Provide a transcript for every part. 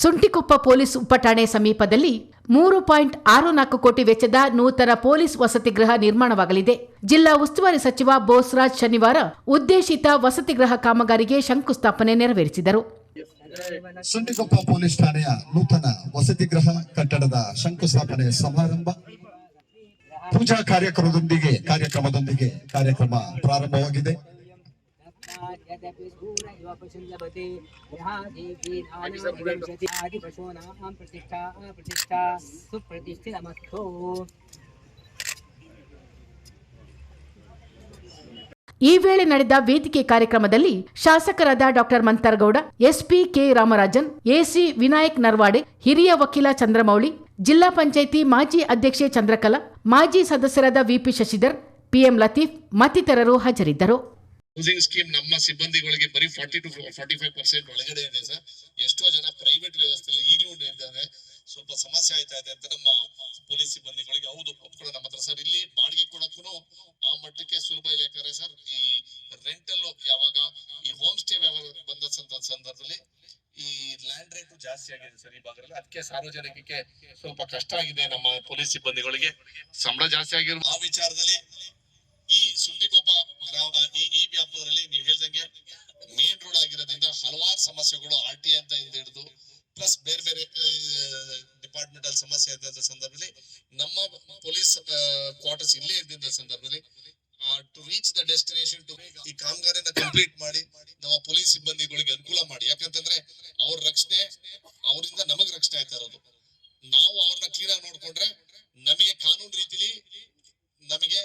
Suntikoppa police ಉಪಠಾಣೆ ಸಮೀಪದಲ್ಲಿ ಮೂರು point ಆರು ನಾಲ್ಕು ಕೋಟಿ ವೆಚ್ಚದ ನೂತನ ಪೊಲೀಸ್ ವಸತಿ ಗೃಹ ನಿರ್ಮಾಣವಾಗಲಿದೆ. ಜಿಲ್ಲಾ ಉಸ್ತುವಾರಿ ಸಚಿವ ಬೋಸ್ರಾಜ್ ಶನಿವಾರ ಉದ್ದೇಶಿತ ವಸತಿಗೃಹ ಕಾಮಗಾರಿಗೆ ಶಂಕುಸ್ಥಾಪನೆ ನೆರವೇರಿಸಿದರು. ಸುಂಟಿಕೊಪ್ಪ ಪೊಲೀಸ್ ಠಾಣೆಯ ನೂತನ ವಸತಿ ಗೃಹ ಕಟ್ಟಡದ ಶಂಕುಸ್ಥಾಪನೆ ಸಮಾರಂಭ. ಪೂಜಾ ಕಾರ್ಯಕ್ರಮದೊಂದಿಗೆ ಕಾರ್ಯಕ್ರಮದೊಂದಿಗೆ ಕಾರ್ಯಕ್ರಮ ಪ್ರಾರಂಭವಾಗಿದೆ. आदिपशूनां प्रतिष्ठा प्रतिष्ठा सुप्रतिष्ठितमस्तु ಈ ವೇಳೆ ನಡೆದ ವೇದಿಕೆ ಕಾರ್ಯಕ್ರಮದಲ್ಲಿ ಶಾಸಕರಾದ doctor Mantargowda SP K Ramarajan AC Vinayak Narwade ಹಿರಿಯ ವಕೀಲ ಚಂದ್ರಮೌಳಿ ಜಿಲ್ಲಾ ಪಂಚಾಯಿತಿ ಮಾಜಿ ಅಧ್ಯಕ್ಷೆ ಚಂದ್ರಕಲಾ ಮಾಜಿ ಸದಸ್ಯರಾದ ವಿಪಿ ಶಶಿಧರ್ ಪಿಎಂ ಲತೀಫ್ ಮತ್ತಿತರರು ಹಾಜರಿದ್ದರು ಹೌಸಿಂಗ್ ಸ್ಕೀಮ್ ನಮ್ಮ ಸಿಬ್ಬಂದಿಗಳಿಗೆ ಬರೀ forty to forty five percent ಒಳಗಡೆ ಇದೆ ಸರ್. ಎಷ್ಟೋ ಜನ ಪ್ರೈವೇಟ್ ವ್ಯವಸ್ಥೆಯಲ್ಲಿ ಈಗಲೂ ಇದ್ದಾರೆ. ಸ್ವಲ್ಪ ಸಮಸ್ಯೆ ಆಯ್ತಾ ಇದೆ ಅಂತ ನಮ್ಮ ಪೊಲೀಸ್ ಸಿಬ್ಬಂದಿಗಳಿಗೆ ಹೌದು ಒಪ್ಕೊಳ್ಳೋ ನಮ್ಮ ಹತ್ರ ಸರ್. ಇಲ್ಲಿ ಬಾಡಿಗೆ ಕೊಡಕ್ಕೂ ಆ ಮಟ್ಟಕ್ಕೆ ಸುಲಭ ಇಲ್ಲ ಯಾಕಂದ್ರೆ ಸರ್, ಈ ರೆಂಟಲ್ ಯಾವಾಗ ಈ ಹೋಮ್ ಸ್ಟೇ ವ್ಯವಹಾರ ಬಂದ ಸಂದರ್ಭದಲ್ಲಿ ಈ ಲ್ಯಾಂಡ್ ರೇಟ್ ಜಾಸ್ತಿ ಆಗಿದೆ ಸರ್ ಈ ಭಾಗದಲ್ಲಿ. ಅದಕ್ಕೆ ಸಾರ್ವಜನಿಕಕ್ಕೆ ಸ್ವಲ್ಪ ಕಷ್ಟ ಆಗಿದೆ ನಮ್ಮ ಪೊಲೀಸ್ ಸಿಬ್ಬಂದಿಗಳಿಗೆ. ಸಂಬಳ ಜಾಸ್ತಿ ಆಗಿರೋ ಆ ವಿಚಾರದಲ್ಲಿ ಈ ಸುಂಟಿಕೊಪ್ಪ ಗ್ರಾಮ ಈ ಈ ವ್ಯಾಪಾರದಲ್ಲಿ ನೀವು ಹೇಳ್ದಂಗೆ ಮೇನ್ ರೋಡ್ ಆಗಿರೋದ್ರಿಂದ ಹಲವಾರು ಸಮಸ್ಯೆಗಳು ಆರ್ ಟಿ ಅಂತ ಇಂದ ಹಿಡಿದು ಪ್ಲಸ್ ಬೇರೆ ಬೇರೆ ಡಿಪಾರ್ಟ್ಮೆಂಟ್ ಅಲ್ಲಿ ಸಮಸ್ಯೆ ಇದ್ದಂತ ಸಂದರ್ಭದಲ್ಲಿ ನಮ್ಮ ಪೊಲೀಸ್ ಕ್ವಾರ್ಟರ್ಸ್ ಇಲ್ಲೇ ಇದ್ದಂತ ಸಂದರ್ಭದಲ್ಲಿ to reach the destination to ಈ ಕಾಮಗಾರಿನ ಕಂಪ್ಲೀಟ್ ಮಾಡಿ ನಮ್ಮ ಪೊಲೀಸ್ ಸಿಬ್ಬಂದಿಗಳಿಗೆ ಅನುಕೂಲ ಮಾಡಿ. ಯಾಕಂತಂದ್ರೆ ಅವ್ರ ರಕ್ಷಣೆ ಅವರಿಂದ ನಮಗ್ ರಕ್ಷಣೆ ಆಯ್ತಾ ಇರೋದು. ನಾವು ಅವ್ರನ್ನ ಕ್ಲೀನ್ ಆಗಿ ನೋಡ್ಕೊಂಡ್ರೆ ನಮಗೆ ಕಾನೂನು ರೀತಿಲಿ ನಮಗೆ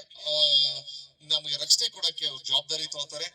ನಮಗೆ ರಕ್ಷಣೆ ಕೊಡಕ್ಕೆ ಅವ್ರ ಜವಾಬ್ದಾರಿ ತಗೋತಾರೆ.